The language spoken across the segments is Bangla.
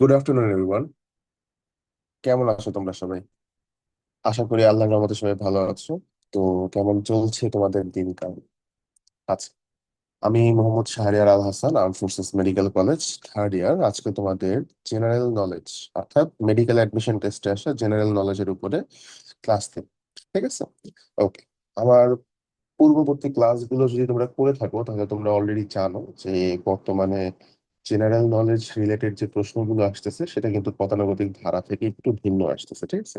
গুড আফটারনুন এভরিওয়ান কেমন আছো তোমরা সবাই? আশা করি আল্লাহর রহমতে সবাই ভালো আছো। তো কেমন চলছে তোমাদের দিনকাল? আচ্ছা আমি Mohammad Shahriar Al Hasan armed forces medical college third year আজকে তোমাদের জেনারেল নলেজ অর্থাৎ মেডিকেল অ্যাডমিশন টেস্টে আসা জেনারেল নলেজের উপরে ক্লাস দেব ঠিক আছে? ওকে আমার পূর্ববর্তী ক্লাসগুলো যদি তোমরা করে থাকো, তাহলে তোমরা অলরেডি জানো যে বর্তমানে জেনারেল নলেজ রিলেটেড যে প্রশ্নগুলো আসতেছে, সেটা কিন্তু গতানুগতিক ধারা থেকে একটু ভিন্ন আসতেছে, ঠিক আছে?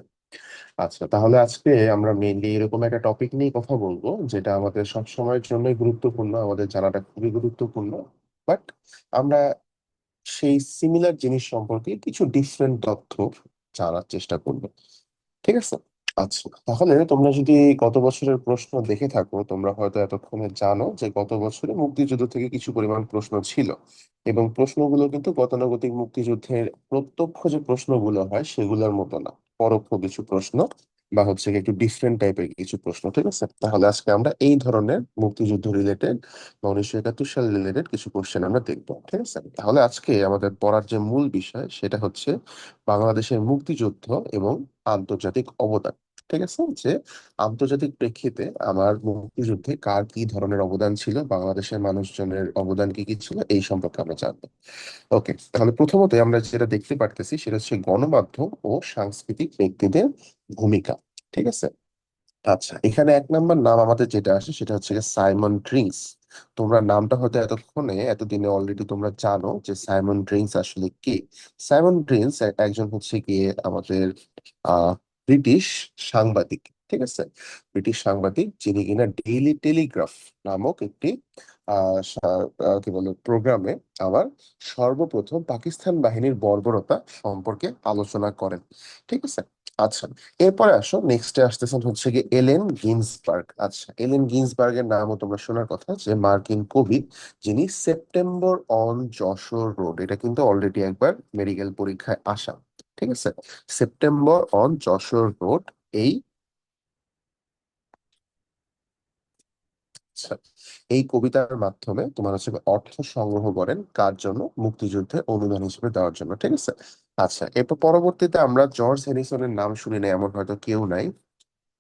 আচ্ছা তাহলে আজকে আমরা মেইনলি এরকম একটা টপিক নিয়ে কথা বলব, যেটা আমাদের সব সময়ের জন্যই গুরুত্বপূর্ণ, আমাদের জানাটা খুবই গুরুত্বপূর্ণ বাট আমরা সেই সিমিলার জিনিস সম্পর্কে কিছু ডিফারেন্ট তথ্য জানার চেষ্টা করব, ঠিক আছে? আচ্ছা তাহলে তোমরা যদি গত বছরের প্রশ্ন দেখে থাকো, তোমরা হয়তো এতক্ষণে জানো যে গত বছরে মুক্তিযুদ্ধ থেকে কিছু পরিমাণ প্রশ্ন ছিল এবং প্রশ্নগুলো কিন্তু গতানুগতিক মুক্তিযুদ্ধের প্রত্যক্ষ যে প্রশ্নগুলো হয় সেগুলোর মতো না। পরোক্ষ কিছু প্রশ্ন বা হচ্ছে একটু ডিফারেন্ট টাইপের কিছু প্রশ্ন, ঠিক আছে? তাহলে আজকে আমরা এই ধরনের মুক্তিযুদ্ধ রিলেটেড বা উনিশশো একাত্তর সাল রিলেটেড কিছু কোশ্চেন আমরা দেখব, ঠিক আছে? তাহলে আজকে আমাদের পড়ার যে মূল বিষয় সেটা হচ্ছে বাংলাদেশের মুক্তিযুদ্ধ এবং আন্তর্জাতিক অবদান। ঠিক আছে যে, আন্তর্জাতিক প্রেক্ষিতে আমার মুক্তিযুদ্ধে কার কি ধরনের অবদান ছিল, বাংলাদেশের মানুষজনের অবদান কি কি ছিল, এই সম্পর্কে আমরা জানব। ওকে তাহলে প্রথমত আমরা যেটা দেখতে পারতেছি সেটা হচ্ছে গণমাধ্যম ও সাংস্কৃতিক ব্যক্তিদের ভূমিকা, ঠিক আছে? আচ্ছা এখানে এক নাম্বার নাম আমাদের যেটা আসে সেটা হচ্ছে সাইমন ড্রিঙ্কস তোমরা নামটা হয়তো এতক্ষণে, এতদিনে অলরেডি তোমরা জানো যে সাইমন ড্রিঙ্কস আসলে কে? সাইমন ড্রিঙ্কস একজন হচ্ছে গিয়ে আমাদের, আহ ব্রিটিশ সাংবাদিক, ঠিক আছে? ব্রিটিশ সাংবাদিক যিনি কিনা ডেইলি টেলিগ্রাফ নামক একটি কি বলে প্রোগ্রামে আবার সর্বপ্রথম পাকিস্তান বাহিনীর বর্বরতা সম্পর্কে আলোচনা করেন, ঠিক আছে? আচ্ছা এরপরে আসো নেক্সটে আসতেছেন হচ্ছে গিয়ে এলেন গিন্সবার্গ আচ্ছা এলেন গিন্সবার্গের নামও তোমরা শোনার কথা যে মার্কিন কবি যিনি সেপ্টেম্বর অন যশোর রোড এটা কিন্তু অলরেডি একবার মেডিকেল পরীক্ষায় আসা। ঠিক আছে? সেপ্টেম্বর অন যশোর রোড এই আচ্ছা এই কবিতার মাধ্যমে তোমার হচ্ছে অর্থ সংগ্রহ করেন কার জন্য? মুক্তিযুদ্ধে অনুদান হিসেবে দেওয়ার জন্য, ঠিক আছে? আচ্ছা এরপর পরবর্তীতে আমরা জর্জ হ্যারিসনের নাম শুনি না এমন হয়তো কেউ নাই।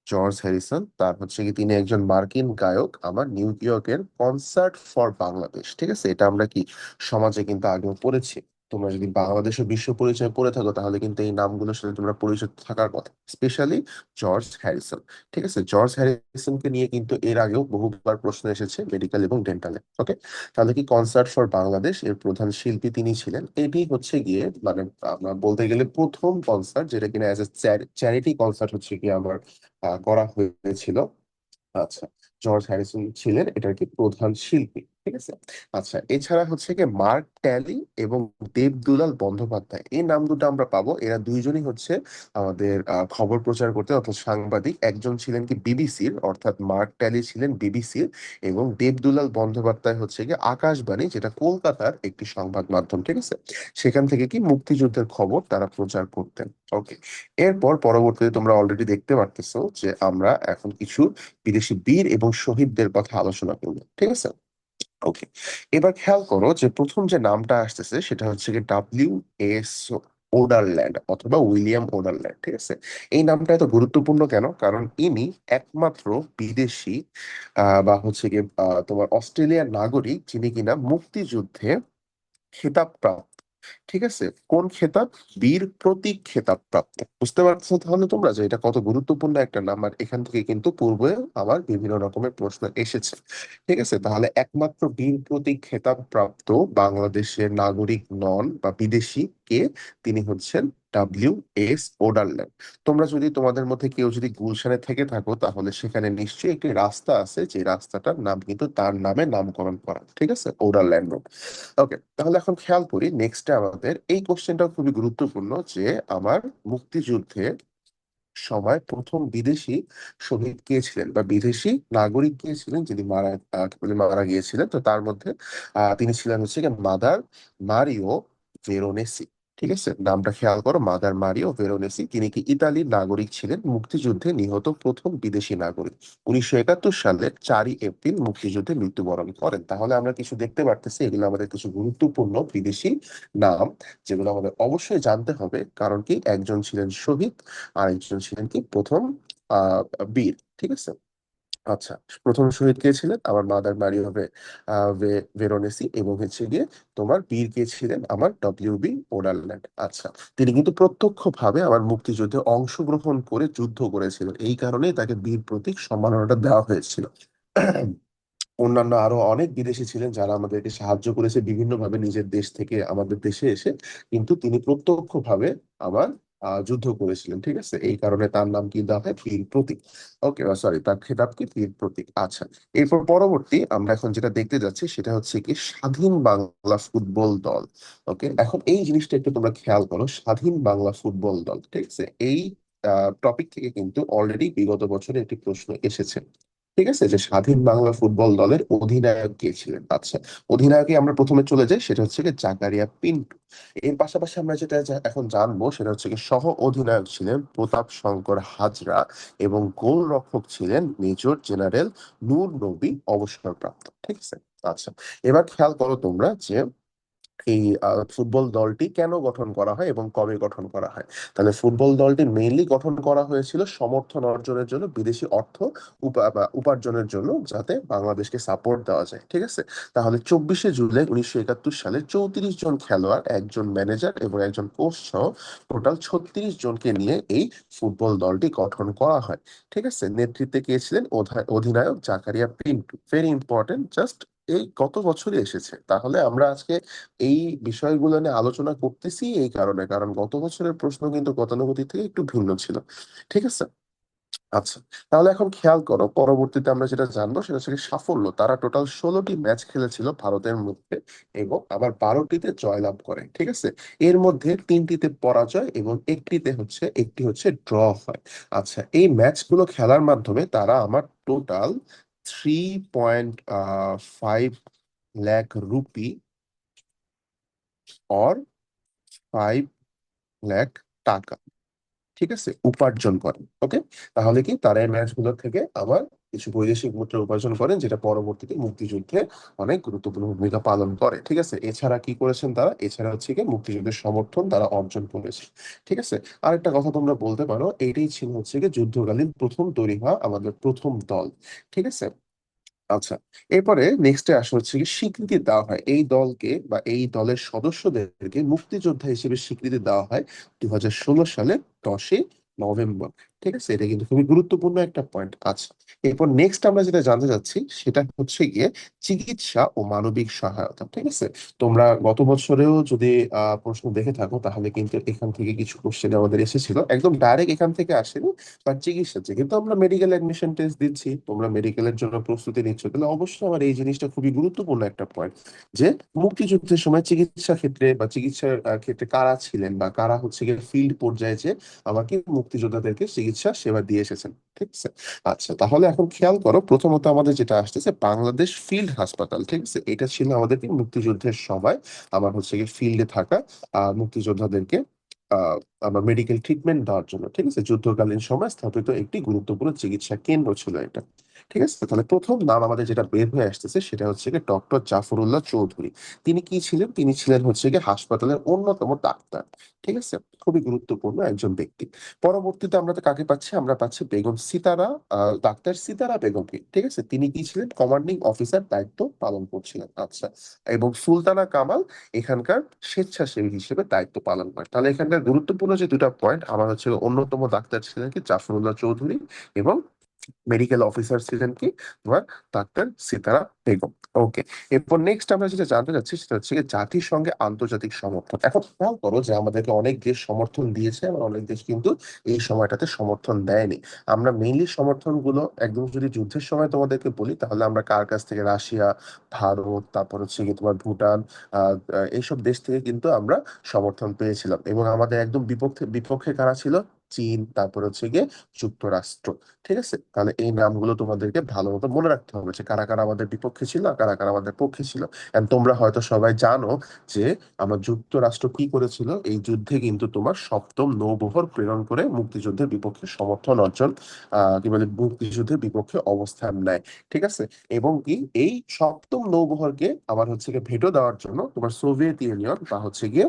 জর্জ হ্যারিসন, তার হচ্ছে কি তিনি একজন মার্কিন গায়ক, আমার নিউ ইয়র্কের কনসার্ট ফর বাংলাদেশ, ঠিক আছে? এটা আমরা কি সমাজে কিন্তু আগেও পড়েছি। তোমরা যদি বাংলাদেশের বিশ্ব পরিচয় পড়ে থাকো, তাহলে কিন্তু এই নামগুলোর সাথে তোমরা পরিচিত থাকার কথা। স্পেশালি জর্জ হ্যারিসন ঠিক আছে? জর্জ হ্যারিসনকে নিয়ে কিন্তু এর আগেও বহুবার প্রশ্ন এসেছে মেডিকেল এবং ডেন্টালে ওকে তাহলে কি কনসার্ট ফর বাংলাদেশ এর প্রধান শিল্পী তিনি ছিলেন? এটি হচ্ছে গিয়ে মানে আমরা বলতে গেলে প্রথম কনসার্ট যেটা কিনা অ্যাজ এ চ্যারিটি কনসার্ট হচ্ছে কি আমার করা হয়েছিল। আচ্ছা জর্জ হ্যারিসন ছিলেন এটার কি প্রধান শিল্পী। ঠিক আছে? আচ্ছা এছাড়া হচ্ছে কি মার্ক ট্যালি এবং দেবদুলাল বন্দ্যোপাধ্যায়, এই নাম দুটো আমরা পাবো। এরা দুইজনই হচ্ছে আমাদের খবর প্রচার করতে অর্থাৎ সাংবাদিক। একজন ছিলেন কি বিবিসির, অর্থাৎ মার্ক ট্যালি ছিলেন বিবিসির এবং দেবদুলাল বন্দ্যোপাধ্যায় হচ্ছে কি আকাশবাণী, যেটা কলকাতার একটি সংবাদ মাধ্যম, ঠিক আছে? সেখান থেকে কি মুক্তিযুদ্ধের খবর তারা প্রচার করতেন। ওকে, এরপর পরবর্তীতে তোমরা অলরেডি দেখতে পারতেছো যে আমরা এখন কিছু বিদেশি বীর এবং শহীদদের কথা আলোচনা করব, ঠিক আছে? ওকে এবার খেয়াল করো যে প্রথম যে নামটা আসতেছে সেটা হচ্ছে ডাব্লিউ এস ওডারল্যান্ড অথবা উইলিয়াম ওডারল্যান্ড ঠিক আছে? এই নামটা এত গুরুত্বপূর্ণ কেন? কারণ ইনি একমাত্র বিদেশি বা হচ্ছে গিয়ে তোমার অস্ট্রেলিয়ার নাগরিক যিনি কিনা মুক্তিযুদ্ধে খেতাব প্রাপ্ত ঠিক আছে? কোন খেতাব? বীর প্রতীক খেতাব প্রাপ্ত। বুঝতে পারছ তাহলে তোমরা যে এটা কত গুরুত্বপূর্ণ একটা নাম্বার এখান থেকে কিন্তু পূর্বে আমার বিভিন্ন রকমের প্রশ্ন এসেছে। ঠিক আছে? তাহলে একমাত্র বীর প্রতীক খেতাব প্রাপ্ত বাংলাদেশের নাগরিক নন বা বিদেশি কে? তিনি হচ্ছেন ডাব্লিউ এস ওডারল্যান্ড তোমরা যদি তোমাদের মধ্যে কেউ যদি গুলশানে থেকে থাকো, তাহলে সেখানে নিশ্চয়ই একটি রাস্তা আছে, যে রাস্তাটার নাম কিন্তু তার নামে নামকরণ করা, ঠিক আছে? ওডারল্যান্ড রোড ওকে তাহলে এখন খেয়াল করি নেক্সটে আমাদের এই কোশ্চেনটা খুবই গুরুত্বপূর্ণ, যে আমার মুক্তিযুদ্ধে সময় প্রথম বিদেশি শহীদ কে ছিলেন? বা বিদেশি নাগরিক কে ছিলেন যিনি মারা মারা গিয়েছিলেন? তো তার মধ্যে তিনি ছিলেন হচ্ছে মাদার মারিও ভেরোনেসি ঠিক আছে? নামটা খেয়াল করো, মাদার মারিও ভেরোনেসি। তিনি কি ইতালির নাগরিক ছিলেন? মুক্তিযুদ্ধে নিহত প্রথম বিদেশি নাগরিক। উনিশশো একাত্তর সালের চারই এপ্রিল মুক্তিযুদ্ধে মৃত্যুবরণ করেন। তাহলে আমরা কিছু দেখতে পারতেছি, এগুলো আমাদের কিছু গুরুত্বপূর্ণ বিদেশি নাম, যেগুলো আমাদের অবশ্যই জানতে হবে। কারণ কি, একজন ছিলেন শহীদ আর একজন ছিলেন কি, প্রথম, আহ, বীর, ঠিক আছে? আচ্ছা প্রথম শহীদ কে ছিলেন? আমার মাদার মারিও ভে ভে- ভেরোনেসি এবং হচ্ছে গিয়ে তোমার বীর কে ছিলেন আমার ডব্লিউ বি ওডারল্যান্ড আচ্ছা তিনি কিন্তু প্রত্যক্ষভাবে আমার মুক্তিযুদ্ধে অংশগ্রহণ করে যুদ্ধ করেছিলেন এই কারণেই তাকে বীর প্রতীক সম্মাননাটা দেওয়া হয়েছিল। অন্যান্য আরও অনেক বিদেশি ছিলেন যারা আমাদেরকে সাহায্য করেছে বিভিন্নভাবে নিজের দেশ থেকে আমাদের দেশে এসে। কিন্তু তিনি প্রত্যক্ষভাবে আহ, যুদ্ধ করেছিলেন, ঠিক আছে? এই কারণে তার নাম কি দেওয়া হয়? বীর প্রতীক। ওকে সরি তার খেতাব কি? বীর প্রতীক। আচ্ছা এরপর পরবর্তী আমরা এখন যেটা দেখতে যাচ্ছি সেটা হচ্ছে কি স্বাধীন বাংলা ফুটবল দল। ওকে এখন এই জিনিসটা একটু তোমরা খেয়াল করো, স্বাধীন বাংলা ফুটবল দল, ঠিক আছে? এই টপিক থেকে কিন্তু অলরেডি বিগত বছরে একটি প্রশ্ন এসেছে। ঠিক আছে? যে স্বাধীন বাংলা ফুটবল দলের অধিনায়ক কে ছিলেন? আচ্ছা অধিনায়কে আমরা প্রথমে চলে যাই, সেটা হচ্ছে কি জাকারিয়া পিন্টু। এর পাশাপাশি আমরা যেটা এখন জানব, সেটা হচ্ছে সহ অধিনায়ক ছিলেন প্রতাপ শঙ্কর হাজরা এবং গোলরক্ষক ছিলেন মেজর জেনারেল নূর নবী অবসরপ্রাপ্ত। ঠিক আছে? আচ্ছা এবার খেয়াল করো তোমরা যে এই ফুটবল দলটি কেন গঠন করা হয় এবং কবে গঠন করা হয়? তাহলে ফুটবল দলটি মেইনলি গঠন করা হয়েছিল সমর্থন অর্জনের জন্য, বিদেশি অর্থ উপার্জনের জন্য যাতে বাংলাদেশকে সাপোর্ট দেওয়া যায়, ঠিক আছে? তাহলে চব্বিশে জুলাই উনিশশো একাত্তর সালে চৌত্রিশ জন খেলোয়াড়, একজন ম্যানেজার এবং একজন কোচ সহ টোটাল ছত্রিশ জনকে নিয়ে এই ফুটবল দলটি গঠন করা হয়, ঠিক আছে? নেতৃত্বে কে ছিলেন? অধিনায়ক Zakaria Pintu. Very important just এই গত বছরই এসেছে? তাহলে আমরা আজকে এই বিষয়গুলো নিয়ে আলোচনা করতেছি এই কারণে। কারণ গত বছরের প্রশ্ন কিন্তু গতানুগতিক থেকে একটু ভিন্ন ছিল। ঠিক আছে? আচ্ছা তাহলে এখন খেয়াল করো, পরবর্তীতে আমরা যেটা জানব সেটা হচ্ছে সাফল্য। তারা টোটাল ষোলোটি ম্যাচ খেলেছিল ভারতের মধ্যে এবং আবার বারোটিতে জয়লাভ করে। ঠিক আছে? এর মধ্যে তিনটিতে পরাজয় এবং একটিতে হচ্ছে, একটি হচ্ছে ড্র হয়। আচ্ছা এই ম্যাচগুলো খেলার মাধ্যমে তারা আমার total three point five lakh rupee or five lakh টাকা ঠিক আছে? উপার্জন করেন ওকে তাহলে কি তারা এই ম্যাচগুলোর থেকে আবার কিছু বৈদেশিক মুদ্রা উপার্জন করেন, যেটা পরবর্তীতে মুক্তিযুদ্ধে অনেক গুরুত্বপূর্ণ ভূমিকা পালন করে, ঠিক আছে? এছাড়া কি করেছেন তারা? এছাড়া হচ্ছে কি মুক্তিযুদ্ধের সমর্থন তারা অর্জন করেছে, ঠিক আছে? আরেকটা কথা তোমরা বলতে পারো এইটাই ছিল হচ্ছে কি যুদ্ধকালীন প্রথম তৈরি হওয়া আমাদের প্রথম দল, ঠিক আছে? আচ্ছা এরপরে নেক্সটে আসা হচ্ছে কি স্বীকৃতি দেওয়া হয়। এই দলকে বা এই দলের সদস্যদেরকে মুক্তিযোদ্ধা হিসেবে স্বীকৃতি দেওয়া হয় দু সালের দশই নভেম্বর। ঠিক আছে, এটা কিন্তু খুবই গুরুত্বপূর্ণ একটা পয়েন্ট আচ্ছা এরপর নেক্সট আমরা যেটা জানতে চাচ্ছি সেটা হচ্ছে গিয়ে চিকিৎসা ও মানবিক সহায়তা, ঠিক আছে? তোমরা গত বছরেও যদি প্রশ্ন দেখে থাকো, তাহলে কিন্তু এখান থেকে কিছু কোশ্চেন আমাদের এসেছিল। একদম ডাইরেক্ট এখান থেকে আসেনি বা চিকিৎসা যেহেতু আমরা মেডিকেল অ্যাডমিশন টেস্ট দিচ্ছি, তোমরা মেডিকেলের জন্য প্রস্তুতি নিচ্ছ, তাহলে অবশ্যই আমার এই জিনিসটা খুবই গুরুত্বপূর্ণ একটা পয়েন্ট যে মুক্তিযুদ্ধের সময় চিকিৎসা ক্ষেত্রে বা চিকিৎসার ক্ষেত্রে কারা ছিলেন বা কারা হচ্ছে গিয়ে ফিল্ড পর্যায়ে যে আমাকে মুক্তিযোদ্ধাদেরকে চিকিৎসা সেবা দিয়ে এসেছেন, ঠিক আছে? আচ্ছা তাহলে এখন খেয়াল করো, প্রথমত আমাদের যেটা আসতেছে, বাংলাদেশ ফিল্ড হাসপাতাল, ঠিক আছে? এটা ছিল আমাদেরকে মুক্তিযুদ্ধের সময়, আমার হচ্ছে ফিল্ডে থাকা মুক্তিযোদ্ধাদেরকে আমার মেডিকেল ট্রিটমেন্ট দেওয়ার জন্য, ঠিক আছে? যুদ্ধকালীন সময় স্থাপিত একটি গুরুত্বপূর্ণ চিকিৎসা কেন্দ্র ছিল এটা, ঠিক আছে? তাহলে প্রথম নাম আমাদের যেটা বের হয়ে আসতেছে সেটা হচ্ছে কি ডক্টর জাফরুল্লাহ চৌধুরী। তিনি কি ছিলেন? তিনি ছিলেন হচ্ছে কি হাসপাতালের অন্যতম ডাক্তার, ঠিক আছে? খুবই গুরুত্বপূর্ণ একজন ব্যক্তি। পরবর্তীতে আমরা তো কাকে পাচ্ছি? আমরা পাচ্ছি বেগম সিতারা ডাক্তার সিতারা বেগমকে, ঠিক আছে? তিনি কি ছিলেন? কমান্ডিং অফিসার দায়িত্ব পালন করছিলেন। আচ্ছা এবং সুলতানা কামাল এখানকার স্বেচ্ছাসেবী হিসেবে দায়িত্ব পালন করে তাহলে এখানকার গুরুত্বপূর্ণ যে দুটা পয়েন্ট আমার হচ্ছে অন্যতম ডাক্তার ছিলেন কি? জাফরুল্লাহ চৌধুরী এবং মেডিকেল অফিসার ছিলেন কি? তোমার ডাক্তার সিতারা বেগম। ওকে এরপর নেক্সট আমরা যেটা জানতে চাচ্ছি সেটা হচ্ছে জাতিসংঘে আন্তর্জাতিক সমর্থন। এখন খেয়াল করো যে আমাদেরকে অনেক দেশ সমর্থন দিয়েছে এবং অনেক দেশ কিন্তু এই সময়টাতে সমর্থন দেয়নি। আমরা মেইনলি সমর্থনগুলো একদম যদি যুদ্ধের সময় তোমাদেরকে বলি, তাহলে আমরা কার কাছ থেকে? রাশিয়া, ভারত, তারপর হচ্ছে কি তোমার ভুটান এইসব দেশ থেকে কিন্তু আমরা সমর্থন পেয়েছিলাম। এবং আমাদের একদম বিপক্ষে বিপক্ষে কারা ছিল? চীন, তারপর হচ্ছে গিয়ে যুক্তরাষ্ট্র। ঠিক আছে? তাহলে এই নামগুলো তোমাদেরকে ভালো মতো মনে রাখতে হবে যে কারা কারা আমাদের বিপক্ষে ছিল আর কারা কারা আমাদের পক্ষে ছিল। And তোমরা হয়তো সবাই জানো যে আমার যুক্তরাষ্ট্র কি করেছিল? এই যুদ্ধে কিন্তু তোমার সপ্তম নৌবহর প্রেরণ করে মুক্তিযুদ্ধের বিপক্ষে সমর্থন অর্জন আহ কি বলে, মুক্তিযুদ্ধের বিপক্ষে অবস্থান নেয়। ঠিক আছে? এবং কি এই সপ্তম নৌবহরকে আবার হচ্ছে গিয়ে ভেটো দেওয়ার জন্য তোমার সোভিয়েত ইউনিয়ন বা হচ্ছে গিয়ে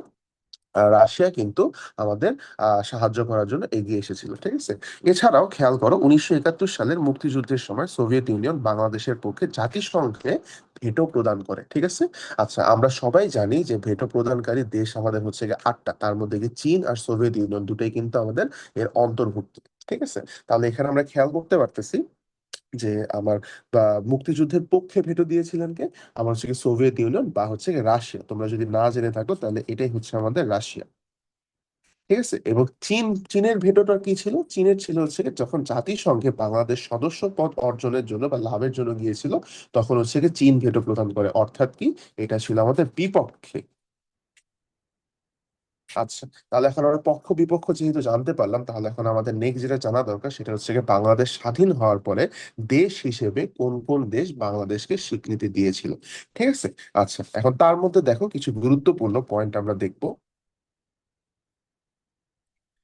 রাশিয়া কিন্তু আমাদের সাহায্য করার জন্য এগিয়ে এসেছিল, ঠিক আছে? এছাড়াও খেয়াল করো, উনিশশো একাত্তর সালের মুক্তিযুদ্ধের সময় সোভিয়েত ইউনিয়ন বাংলাদেশের পক্ষে জাতিসংঘে ভেটো প্রদান করে, ঠিক আছে? আচ্ছা আমরা সবাই জানি যে ভেটো প্রদানকারী দেশ আমাদের হচ্ছে গিয়ে আটটা, তার মধ্যে গিয়ে চীন আর সোভিয়েত ইউনিয়ন দুটোই কিন্তু আমাদের এর অন্তর্ভুক্ত, ঠিক আছে? তাহলে এখানে আমরা খেয়াল করতে পারতেছি যে আমার, বা মুক্তিযুদ্ধের পক্ষে ভেটো দিয়েছিলেন কে? আমার হচ্ছে কি সোভিয়েত ইউনিয়ন বা হচ্ছে রাশিয়া। তোমরা যদি না জেনে থাকো, তাহলে এটাই হচ্ছে আমাদের রাশিয়া। ঠিক আছে? এবং চীন, চীনের ভেটোটা কি ছিল? চীনের ছিল হচ্ছে যখন জাতিসংঘে বাংলাদেশ সদস্য পদ অর্জনের জন্য বা লাভের জন্য গিয়েছিল, তখন হচ্ছে চীন ভেটো প্রদান করে। অর্থাৎ কি? এটা ছিল আমাদের বিপক্ষে। আচ্ছা তাহলে এখন আমরা পক্ষ বিপক্ষ যেহেতু জানতে পারলাম, তাহলে এখন আমাদের নেক্সট যেটা জানা দরকার, সেটা হচ্ছে বাংলাদেশ স্বাধীন হওয়ার পরে দেশ হিসেবে কোন কোন দেশ বাংলাদেশকে স্বীকৃতি দিয়েছিল? ঠিক আছে? আচ্ছা এখন তার মধ্যে দেখো কিছু গুরুত্বপূর্ণ পয়েন্ট আমরা দেখব।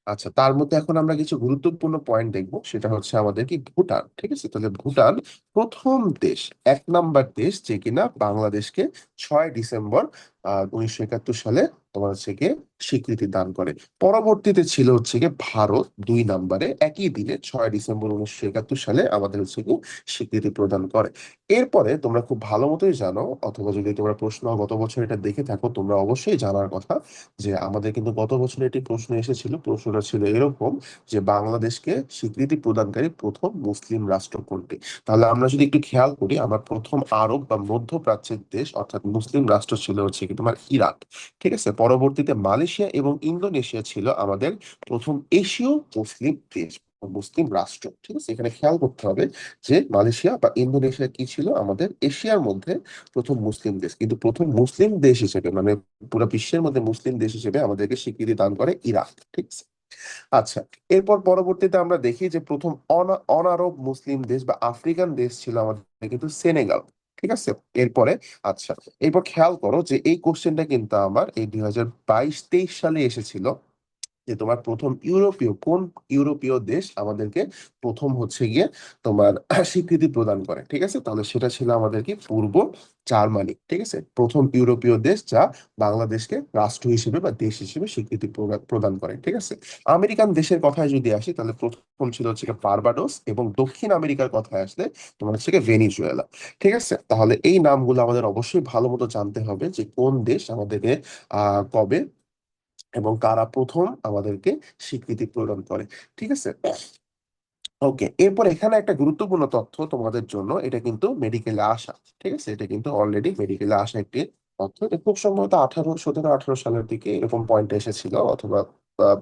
আচ্ছা তার মধ্যে এখন আমরা কিছু গুরুত্বপূর্ণ পয়েন্ট দেখব, সেটা হচ্ছে আমাদের কি ভুটান? ঠিক আছে? তাহলে ভুটান প্রথম দেশ, এক নাম্বার দেশ যে কিনা বাংলাদেশকে ছয় ডিসেম্বর উনিশশো একাত্তর সালে তোমার হচ্ছে গিয়ে স্বীকৃতি দান করে। পরবর্তীতে ছিল হচ্ছে গিয়ে ভারত দুই নাম্বারে, একই দিনে ছয় ডিসেম্বর উনিশশো একাত্তর সালে আমাদের হচ্ছে গিয়ে স্বীকৃতি প্রদান করে। এরপরে তোমরা খুব ভালো মতোই জানো, অথবা যদি তোমরা প্রশ্ন গত বছর এটা দেখে থাকো, তোমরা অবশ্যই জানার কথা যে আমাদের কিন্তু গত বছর একটি প্রশ্ন এসেছিল। প্রশ্নটা ছিল এরকম যে বাংলাদেশকে স্বীকৃতি প্রদানকারী প্রথম মুসলিম রাষ্ট্র কোনটি? তাহলে আমরা যদি একটু খেয়াল করি, আমার প্রথম আরব বা মধ্যপ্রাচ্যের দেশ অর্থাৎ মুসলিম রাষ্ট্র ছিল হচ্ছে কি তোমার ইরাক। ঠিক আছে? পরবর্তীতে মালয়েশিয়া এবং ইন্দোনেশিয়া ছিল আমাদের প্রথম এশীয় মুসলিম দেশ মুসলিম রাষ্ট্র। ঠিক আছে? এখানে খেয়াল করতে হবে যে মালয়েশিয়া বা ইন্দোনেশিয়া কি ছিল? আমাদের এশিয়ার মধ্যে প্রথম মুসলিম দেশ। কিন্তু প্রথম মুসলিম দেশ হিসেবে মানে পুরো বিশ্বের মধ্যে মুসলিম দেশ হিসেবে আমাদেরকে স্বীকৃতি দান করে ইরাক। ঠিক আছে? আচ্ছা এরপর পরবর্তীতে আমরা দেখি যে প্রথম অনা- অনারব মুসলিম দেশ বা আফ্রিকান দেশ ছিল আমাদের কিন্তু সেনেগাল। ঠিক আছে? এরপরে আচ্ছা এরপর খেয়াল করো যে এই কোশ্চেনটা কিন্তু আমার এই দুই হাজার বাইশ তেইশ সালে এসেছিল। যে তোমার প্রথম ইউরোপীয়, কোন ইউরোপীয় দেশ আমাদেরকে প্রথম হচ্ছে গিয়ে তোমার স্বীকৃতি প্রদান করে, ঠিক আছে? তাহলে সেটা ছিল আমাদের কি? পূর্ব জার্মানি, ঠিক আছে? প্রথম ইউরোপীয় দেশ যা বাংলাদেশকে রাষ্ট্র হিসেবে বা দেশ হিসেবে স্বীকৃতি প্রদা- প্রদান করে, ঠিক আছে? আমেরিকান দেশের কথায় যদি আসি, তাহলে প্রথম ছিল হচ্ছে বার্বাডোস এবং দক্ষিণ আমেরিকার কথায় আসলে তোমার হচ্ছে ভেনিজুয়েলা, ঠিক আছে? তাহলে এই নামগুলো আমাদের অবশ্যই ভালো মতো জানতে হবে যে কোন দেশ আমাদেরকে, আহ, কবে এবং কারা প্রথম? আমাদেরকে স্বীকৃতি প্রদান করে। ঠিক আছে? ওকে এরপর এখানে একটা গুরুত্বপূর্ণ তথ্য তোমাদের জন্য। এটা কিন্তু মেডিকেলে আসা। ঠিক আছে? এটা কিন্তু অলরেডি মেডিকেলে আসা একটি তথ্য। এটা খুব সম্ভবত আঠারো, সতেরো, আঠারো সালের দিকে এরকম পয়েন্ট এসেছিল অথবা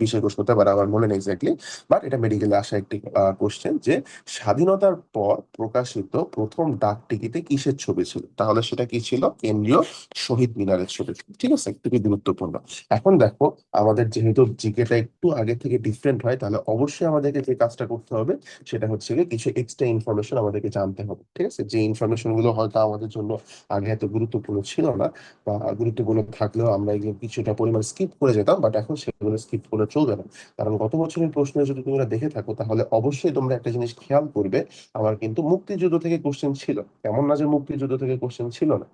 বিশ একুশ হতে পারে, আমার মনে নেই এক্স্যাক্টলি বাট এটা মেডিকেলে আসা একটি কোশ্চেন যে স্বাধীনতার পর প্রকাশিত প্রথম ডাক টিকিটে কিসের ছবি ছিল? তাহলে সেটা কি ছিল? কেন্দ্রীয় শহীদ মিনারের ছবি। ঠিক আছে? খুবই গুরুত্বপূর্ণ। এখন দেখো, আমাদের যেহেতু জিকেটা একটু আগে থেকে ডিফারেন্ট হয়, তাহলে অবশ্যই আমাদেরকে যে কাজটা করতে হবে, সেটা হচ্ছে কিছু এক্সট্রা ইনফরমেশন আমাদেরকে জানতে হবে। ঠিক আছে? যে ইনফরমেশনগুলো হয়তো আমাদের জন্য আগে এত গুরুত্বপূর্ণ ছিল না, বা গুরুত্বপূর্ণ থাকলেও আমরা কিছুটা পরিমাণ স্কিপ করে যেতাম বাট এখন সেগুলো স্কিপ করে চলবে না। কারণ গত বছরের প্রশ্ন যদি তোমরা দেখে থাকো, তাহলে অবশ্যই তোমরা একটা জিনিস খেয়াল করবে, আমার কিন্তু মুক্তিযুদ্ধ থেকে কোশ্চেন ছিল। এমন না যে মুক্তিযুদ্ধ থেকে কোশ্চেন ছিল না।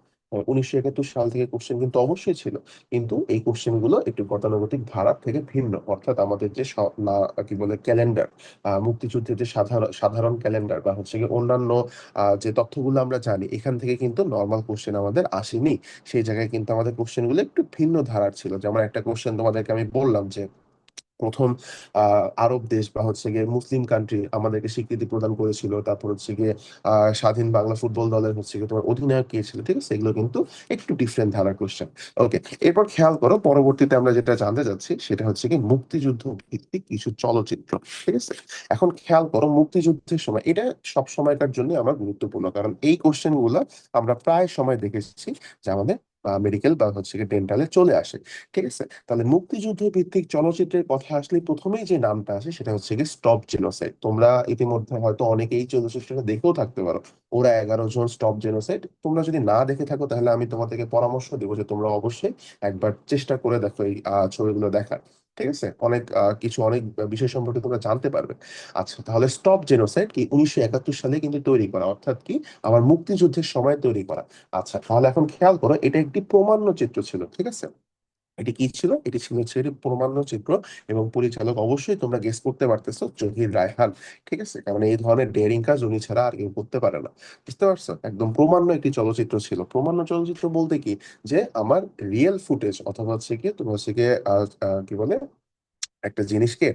উনিশশো একাত্তর সাল থেকে কোশ্চেন কিন্তু অবশ্যই ছিল। কিন্তু এই কোশ্চেনগুলো একটু গতানুগতিক ধারা থেকে ভিন্ন। অর্থাৎ আমাদের যে কি বলে ক্যালেন্ডার মুক্তিযুদ্ধের যে সাধারণ সাধারণ ক্যালেন্ডার বা হচ্ছে কি অন্যান্য যে তথ্যগুলো আমরা জানি, এখান থেকে কিন্তু নর্মাল কোশ্চেন আমাদের আসেনি। সেই জায়গায় কিন্তু আমাদের কোশ্চেনগুলো একটু ভিন্ন ধারার ছিল। যেমন একটা কোশ্চেন তোমাদেরকে আমি বললাম যে প্রথম আরব দেশ বা হচ্ছে গিয়ে মুসলিম কান্ট্রি আমাদেরকে স্বীকৃতি প্রদান করেছিল। তারপর হচ্ছে গিয়ে স্বাধীন বাংলা ফুটবল দলের হচ্ছে গিয়ে তোমার অধিনায়ক কে ছিল, ঠিক আছে? এগুলো কিন্তু একটু ডিফারেন্ট ধারার কোশ্চেন ওকে এরপর খেয়াল করো, পরবর্তীতে আমরা যেটা জানতে যাচ্ছি, সেটা হচ্ছে কি মুক্তিযুদ্ধ ভিত্তিক কিছু চলচ্চিত্র, ঠিক আছে? এখন খেয়াল করো, মুক্তিযুদ্ধের সময়, এটা সব সময়কার জন্য আমার গুরুত্বপূর্ণ। কারণ এই কোশ্চেনগুলা আমরা প্রায় সময় দেখেছি যে আমাদের মেডিকেল বা হচ্ছে ডেন্টালে চলে আসে, ঠিক আছে? তাহলে মুক্তিযুদ্ধ ভিত্তিক চলচ্চিত্রের কথা আসলে প্রথমেই যে নামটা আসে সেটা হচ্ছে গিয়ে স্টপ জেনোসাইড তোমরা ইতিমধ্যে হয়তো অনেকেই চলচ্চিত্রটা দেখেও থাকতে পারো। ওরা এগারো জন স্টপ জেনোসাইড তোমরা যদি না দেখে থাকো তাহলে আমি তোমাদেরকে পরামর্শ দেবো যে তোমরা অবশ্যই একবার চেষ্টা করে দেখো এই ছবিগুলো দেখার। ঠিক আছে? অনেক কিছু অনেক বিষয় সম্পর্কে তোমরা জানতে পারবে। আচ্ছা তাহলে স্টপ জেনোসাইড কি উনিশশো একাত্তর সালে কিন্তু তৈরি করা, অর্থাৎ কি? আমার মুক্তিযুদ্ধের সময় তৈরি করা। আচ্ছা তাহলে এখন খেয়াল করো, এটা একটি প্রমাণ্য চিত্র ছিল, ঠিক আছে? এটি কি ছিল? এটি ছিল হচ্ছে প্রমাণ্য চিত্র এবং পরিচালক অবশ্যই তোমরা গেস করতে পারতেছো জহির রায়হান, ঠিক আছে? কারণ এই ধরনের ডেয়ারিং কাজ উনি ছাড়া আর কেউ করতে পারে না। বুঝতে পারছ? একদম প্রমাণ্য একটি চলচ্চিত্র ছিল। প্রমাণ্য চলচ্চিত্র বলতে কি? যে আমার রিয়েল ফুটেজ অথবা হচ্ছে কি তোমার হচ্ছে কি কি বলে? একটা জিনিসকে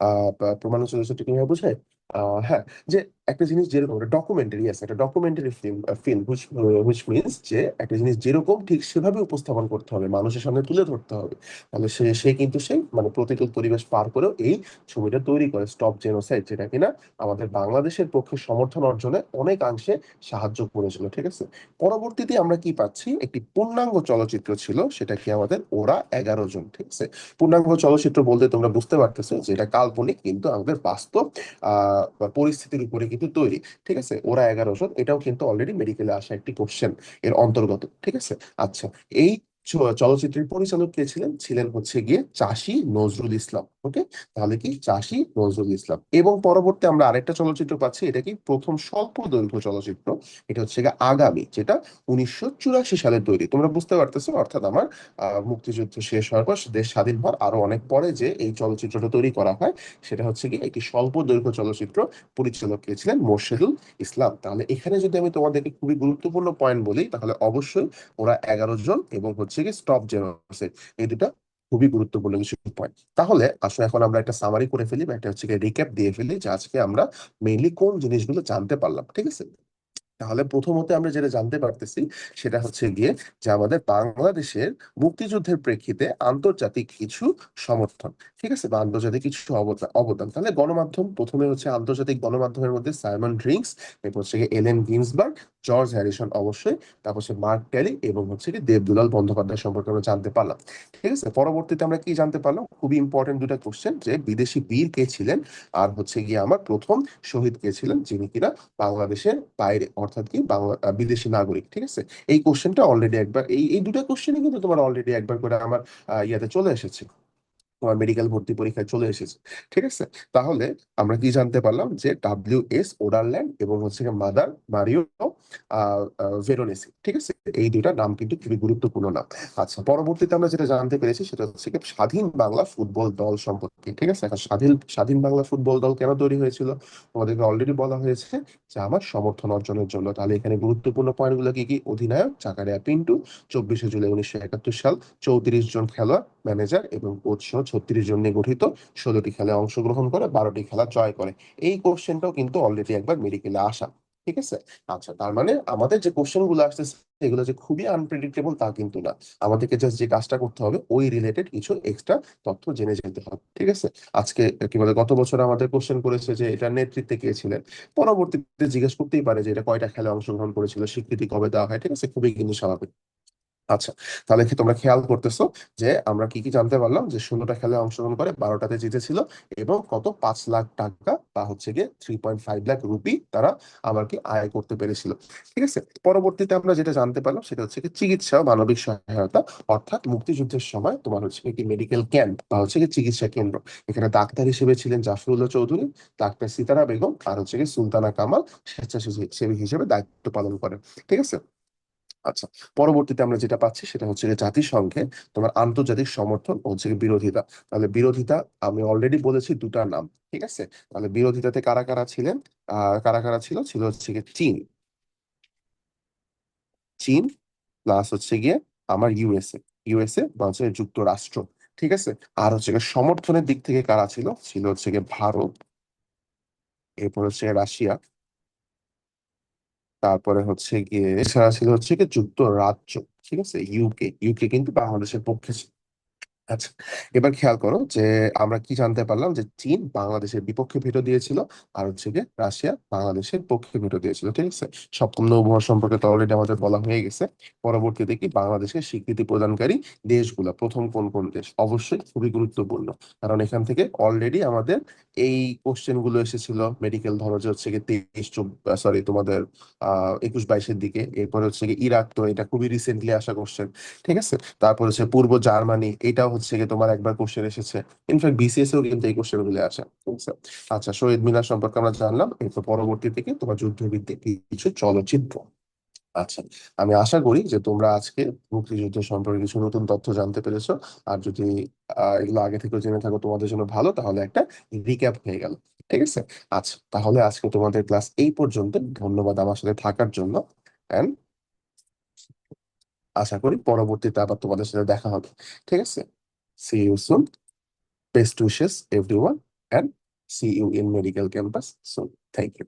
আহ প্রমাণ চলচ্চিত্র কীভাবে আহ হ্যাঁ যে একটা জিনিস যেরকম ডকুমেন্টারি আছে একটা documentary film film which means যে একটা জিনিস যেরকম ঠিক সেভাবে উপস্থাপন করতে হবে, মানুষের সামনে তুলে ধরতে হবে। তাহলে সে সে কিন্তু সেই মানে প্রতিকূল পরিবেশ পার করেও এই ছবিটা তৈরি করে। স্টপ জেনোসাইড যেটা কিনা আমাদের বাংলাদেশের পক্ষে সমর্থন অর্জনে অনেকাংশে সাহায্য করেছিল, ঠিক আছে? পরবর্তীতে আমরা কি পাচ্ছি? একটি পূর্ণাঙ্গ চলচ্চিত্র ছিল, সেটা কি আমাদের ওরা এগারো জন, ঠিক আছে? পূর্ণাঙ্গ চলচ্চিত্র বলতে তোমরা বুঝতে পারতেছো যে এটা কাল্পনিক, কিন্তু আমাদের বাস্তব, আহ পরিস্থিতির উপরে কিন্তু তৈরি, ঠিক আছে? ওরা এগারোশো এটাও কিন্তু অলরেডি মেডিকেলে আসা একটি কোশ্চেন এর অন্তর্গত, ঠিক আছে? আচ্ছা এই চলচ্চিত্রের পরিচালক কে ছিলেন? ছিলেন হচ্ছে গিয়ে চাষী নজরুল ইসলাম, ওকে? তাহলে কি চাষী নজরুল ইসলাম। এবং পরবর্তী আমরা আরেকটা চলচ্চিত্র পাচ্ছি, এটা কি প্রথম স্বল্প দৈর্ঘ্য চলচ্চিত্র? এটা হচ্ছে গিয়ে আগামী, যেটা উনিশশো চুরাশি সালে তৈরি। তোমরা বুঝতে পারতেছো, অর্থাৎ আমার মুক্তিযুদ্ধ শেষ হওয়ার পর দেশ স্বাধীন হওয়ার আরও অনেক পরে যে এই চলচ্চিত্রটা তৈরি করা হয়, সেটা হচ্ছে কি একটি স্বল্প দৈর্ঘ্য চলচ্চিত্র পরিচালক কে ছিলেন মোর্শেদুল ইসলাম। তাহলে এখানে যদি আমি তোমাদেরকে খুবই গুরুত্বপূর্ণ পয়েন্ট বলি, তাহলে অবশ্যই ওরা এগারো জন এবং হচ্ছে কি স্টপ জেনোসাইড এই দুটা খুবই গুরুত্বপূর্ণ কিছু পয়েন্ট তাহলে আসলে এখন আমরা একটা সামারি করে ফেলি বা একটা হচ্ছে রিক্যাপ দিয়ে ফেলি যে আজকে আমরা মেইনলি কোন জিনিসগুলো জানতে পারলাম, ঠিক আছে? তাহলে প্রথমত আমরা যেটা জানতে পারতেছি, সেটা হচ্ছে গিয়ে যে আমাদের বাংলাদেশের মুক্তিযুদ্ধের প্রেক্ষিতে আন্তর্জাতিক কিছু সমর্থন, ঠিক আছে? বা আন্তর্জাতিক কিছু অবদান অবদান। তাহলে গণমাধ্যম, প্রথমে হচ্ছে আন্তর্জাতিক গণমাধ্যমের মধ্যে সাইমন ড্রিঙ্কস এরপর হচ্ছে গিয়ে এলেন গিন্সবার্গ, জর্জ হ্যারিসন অবশ্যই, তারপর হচ্ছে মার্ক টেলি এবং হচ্ছে কি দেবদুলাল বন্দ্যোপাধ্যায় সম্পর্কে আমরা জানতে পারলাম, ঠিক আছে? পরবর্তীতে আমরা কি জানতে পারলাম? খুবই ইম্পর্টেন্ট দুটা কোশ্চেন যে বিদেশি বীর কে ছিলেন? আর হচ্ছে গিয়ে আমার প্রথম শহীদ কে ছিলেন? যিনি কিনা বাংলাদেশের বাইরে, অর্থাৎ কি? বাংলা বিদেশি নাগরিক, ঠিক আছে? এই কোশ্চেনটা অলরেডি একবার, এই এই দুটা কোশ্চেনই কিন্তু তোমার অলরেডি একবার করে আমার ইয়াতে চলে এসেছে। তোমার মেডিকেল ভর্তি পরীক্ষায় চলে এসেছে, ঠিক আছে? তাহলে আমরা কি জানতে পারলাম যে ডাব্লিউ এস ওডারল্যান্ড এবং হচ্ছে মাদার মারিও ভেরোনেসি ঠিক আছে? এই দুইটা নাম কিন্তু খুবই গুরুত্বপূর্ণ নাম। আচ্ছা পরবর্তীতে আমরা যেটা জানতে পেরেছি সেটা হচ্ছে কি স্বাধীন বাংলা ফুটবল দল সম্পর্কে, ঠিক আছে? এখন স্বাধীন স্বাধীন বাংলা ফুটবল দল কেন তৈরি হয়েছিল? তোমাদেরকে অলরেডি বলা হয়েছে যে আমার সমর্থন অর্জনের জন্য। তাহলে এখানে গুরুত্বপূর্ণ পয়েন্টগুলো কি কি? অধিনায়ক চাকারিয়া পিন্টু, চব্বিশে জুলাই উনিশশো একাত্তর সাল, চৌত্রিশ জন খেলোয়াড় ম্যানেজার এবং কোচ সহ ছত্রিশ জন নিয়ে গঠিত, ষোলোটি খেলায় অংশগ্রহণ করে, বারোটি খেলা জয় করে। এই কোশ্চেনটাও কিন্তু অলরেডি একবার মেডিকেলে আসা, ঠিক আছে? আচ্ছা তার মানে আমাদের যে কোশ্চেনগুলো আসতেছে, এগুলো যে খুবই আনপ্রেডিক্টেবল তা কিন্তু না। আমাদেরকে জাস্ট যে কাজটা করতে হবে, ওই রিলেটেড কিছু এক্সট্রা তথ্য জেনে যেতে হবে, ঠিক আছে? আজকে কি বলে গত বছর আমাদের কোশ্চেন করেছে যে এটা নেতৃত্বে কে ছিলেন? পরবর্তীতে জিজ্ঞেস করতেই পারে যে এটা কয়টা খেলায় অংশগ্রহণ করেছিল, স্বীকৃতি কবে দেওয়া হয়, ঠিক আছে? খুবই কিন্তু স্বাভাবিক। আচ্ছা তাহলে কি তোমরা খেয়াল করতেছো যে আমরা কি কি জানতে পারলাম? যে ষোলোটা খেলায় অংশগ্রহণ করে বারোটাতে জিতেছিল এবং কত? পাঁচ লাখ টাকা বা হচ্ছে গিয়ে three point five lakh rupee তারা আবার কি আয় করতে পেরেছিল। ঠিক আছে? পরবর্তীতে আমরা যেটা জানতে পারলাম সেটা হচ্ছে কি চিকিৎসা মানবিক সহায়তা অর্থাৎ মুক্তিযুদ্ধের সময় তোমার হচ্ছে একটি মেডিকেল ক্যাম্প বা হচ্ছে কি চিকিৎসা কেন্দ্র। এখানে ডাক্তার হিসেবে ছিলেন জাফরুল্লাহ চৌধুরী, ডাক্তার সিতারা বেগম আর হচ্ছে কি সুলতানা কামাল স্বেচ্ছাসেবী হিসেবে দায়িত্ব পালন করেন। ঠিক আছে? আচ্ছা পরবর্তীতে আমরা যেটা পাচ্ছি সেটা হচ্ছে যে জাতিসংঘে তোমার আন্তর্জাতিক সমর্থন হচ্ছে বিরোধিতা। তাহলে বিরোধিতা আমি অলরেডি বলেছি দুটা নাম, ঠিক আছে? তাহলে বিরোধিতাতে কারা কারা ছিলেন? আহ কারা কারা ছিল? ছিল হচ্ছে গিয়ে চীন। চীন প্লাস হচ্ছে গিয়ে আমার ইউএসএ ইউএসএ বা হচ্ছে যুক্তরাষ্ট্র, ঠিক আছে? আর হচ্ছে গিয়ে সমর্থনের দিক থেকে কারা ছিল? ছিল হচ্ছে গিয়ে ভারত, এরপর হচ্ছে রাশিয়া তারপরে হচ্ছে গিয়ে, এছাড়া ছিল হচ্ছে যুক্তরাজ্য, ঠিক আছে? ইউকে ইউকে কিন্তু বাংলাদেশের পক্ষে ছিল। আচ্ছা এবার খেয়াল করো যে আমরা কি জানতে পারলাম যে চীন বাংলাদেশের বিপক্ষে ভেটো দিয়েছিল আর হচ্ছে গিয়ে রাশিয়া বাংলাদেশের পক্ষে ভেটো দিয়েছিল, ঠিক আছে? সপ্তম নৌবহর সম্পর্কে তো অলরেডি আমাদের বলা হয়ে গেছে। পরবর্তীতে কি বাংলাদেশের স্বীকৃতি প্রদানকারী দেশগুলা প্রথম কোন কোন দেশ? অবশ্যই খুবই গুরুত্বপূর্ণ, কারণ এখান থেকে অলরেডি আমাদের এই কোশ্চেনগুলো এসেছিল। মেডিকেল ধরো যে হচ্ছে গিয়ে তেইশ সরি তোমাদের আহ একুশ বাইশের দিকে, এরপরে হচ্ছে গিয়ে ইরাক তো এটা খুবই রিসেন্টলি আসা কোশ্চেন ঠিক আছে? তারপর হচ্ছে পূর্ব জার্মানি, এটাও হচ্ছে কি তোমার একবার কোশ্চেন এসেছে। ইনফ্যাক্ট বিসিএস এও কিন্তু এই কোশ্চেনগুলো আসে আচ্ছা শহীদ মিনার সম্পর্কে আমরা জানলাম, এরপর পরবর্তী থেকে তোমার যুদ্ধভিত্তিক কিছু চলচ্চিত্র। আচ্ছা আমি আশা করি যে তোমরা আজকে মুক্তিযুদ্ধ সম্পর্কে কিছু নতুন তথ্য জানতে পেরেছ। আর যদি এগুলো আগে থেকে জেনে থাকো তোমাদের জন্য ভালো, তাহলে একটা রিক্যাপ হয়ে গেল। ঠিক আছে? আচ্ছা তাহলে আজকে তোমাদের ক্লাস এই পর্যন্ত। ধন্যবাদ আমার সাথে থাকার জন্য। আশা করি পরবর্তীতে আবার তোমাদের সাথে দেখা হবে। ঠিক আছে? See you soon. Best wishes, everyone, and see you in medical campus soon. Thank you.